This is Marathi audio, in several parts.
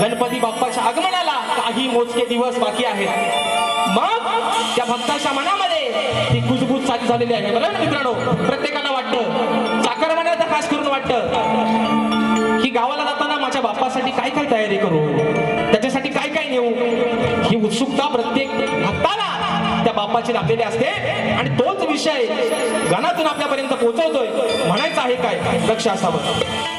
गणपती बाप्पाच्या आगमनाला काही मोजके दिवस बाकी आहेत. मग त्या भक्ताच्या मनामध्ये ती कुजबूज चालू झालेली आहे. बरोबर ना मित्रांनो प्रत्येकाला वाटतं चाकरमान्याला तर खास करून वाटतं की गावाला जाताना माझ्या बाप्पासाठी काय काय तयारी करू? त्याच्यासाठी काय काय नेऊ? ही उत्सुकता प्रत्येक भक्ताला त्या बाप्पाची लागलेली असते. आणि तोच विषय गाण्यातून आपल्यापर्यंत पोहोचवतोय. म्हणायचं आहे काय? लक्ष असावं.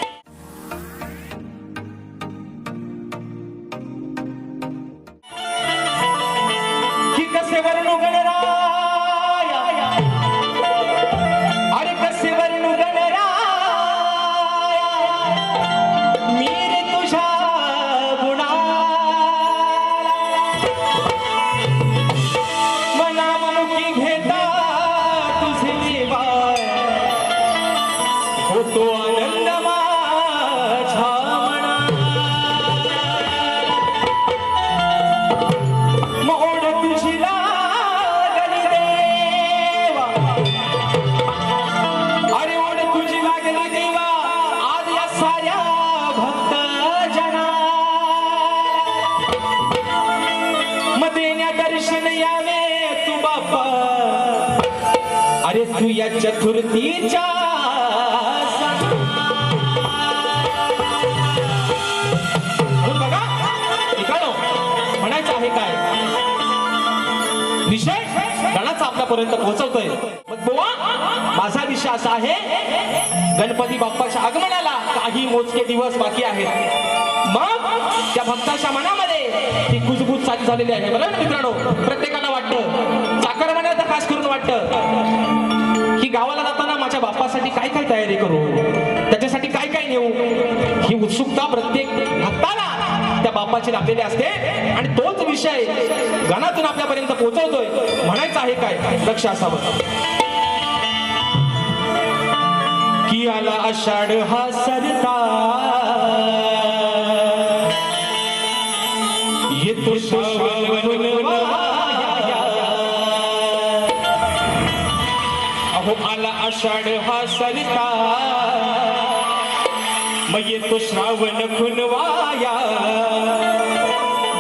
अरे तू या चतुर्थीच्या बघा ठिकाणो म्हणायचं आहे काय? विषय गणाचा आपल्यापर्यंत पोहोचवतोय. मग बुवा माझा विषय असा आहे गणपती बाप्पाच्या आगमनाला काही मोजके दिवस बाकी आहेत. मग त्या भक्ताच्या मनामध्ये ती कुजबूज चालू झालेली आहे. बरोबर मित्रांनो? प्रत्येकाला वाटतं. चाकरमान्याला तर खास करून वाटतं. की गावाला जाताना माझ्या बाप्पासाठी काय काय तयारी करू? त्याच्यासाठी काय काय नेऊ? ही उत्सुकता प्रत्येक भक्ताला त्या बाप्पाची लाभलेली असते. आणि तोच विषय गाण्यातून आपल्यापर्यंत पोहोचवतोय. म्हणायचं आहे काय? लक्ष असावं. की आला आषाढ हा सरता येतो श्रावण अहो आला आषाढ हा सरिता. मग येतो श्रावण खुनवाया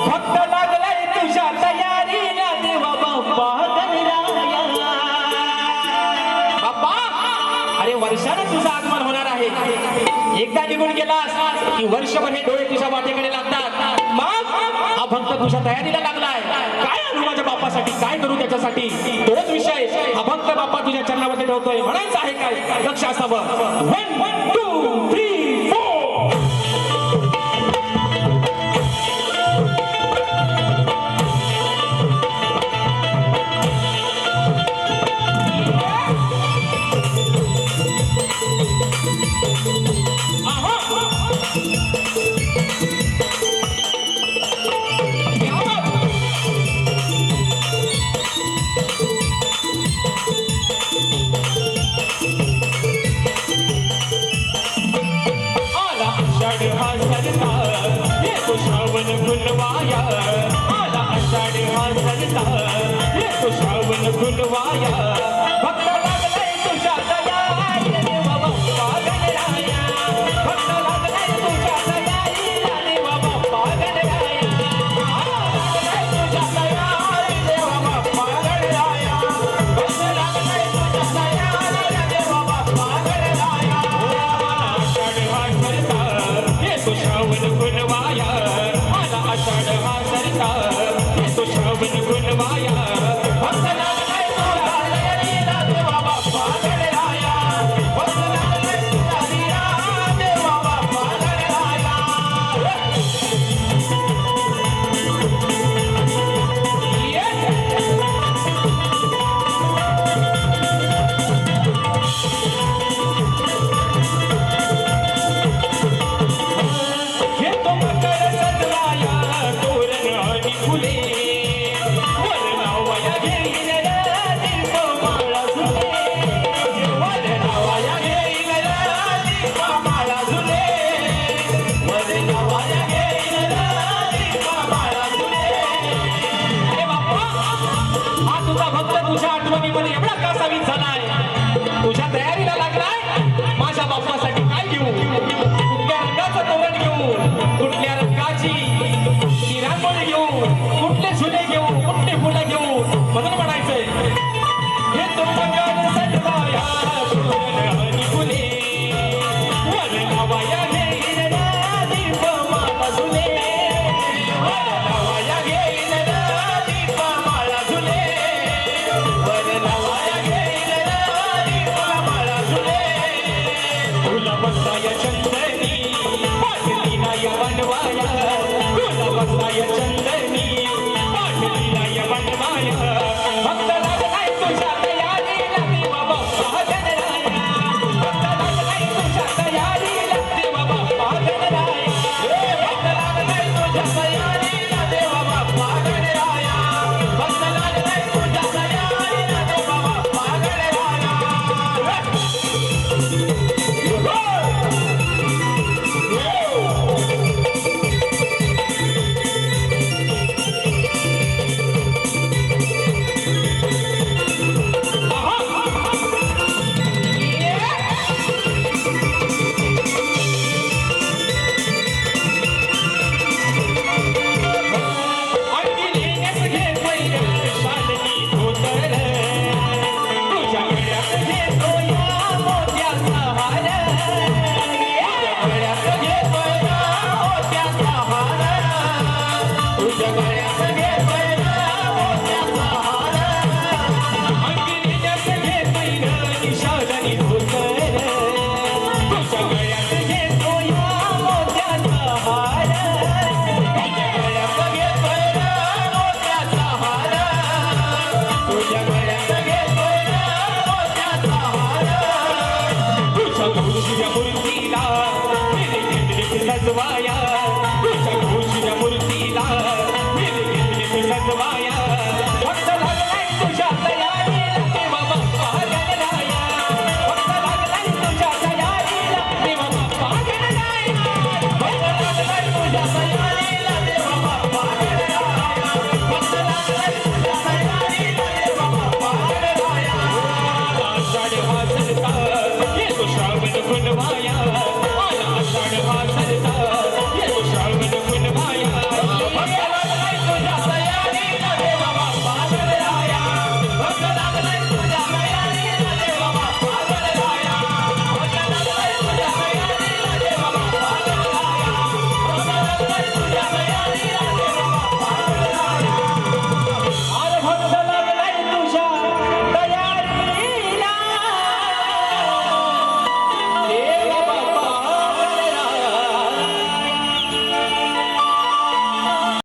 भक्त लागलाय तुझ्या तयारीला देवा बाप्पा बाप्पा अरे वर्षानं तुझं आगमन होणार आहे. एकदा निघून गेलास की वर्षभर हे डोळे तुझ्या वाटेकडे लागतात. हा तयारीला लागलाय. काय आणू माझ्या बापासाठी? काय करू त्याच्यासाठी? तोच विषय. हा भक्त बाप्पा तुझ्या चरणावरती ठेवतोय. म्हणायचं आहे काय? लक्ष असावं. वन वन टू थ्री फुलवाया आला आषाढी हा सरता येतो श्रावण फुलवाया आषाढ हा सरता येतो श्रावण गुणवाया. जीवन एवढा कासावीत झालाय? तुझ्या तयारीला लागलाय? माझ्या बाप्पासाठी काय घेऊ? कुठल्या रंगाचं तोरण घेऊ कुठल्या रंगाची किराणोळी घेऊ कुठले झुले घेऊ O samba é a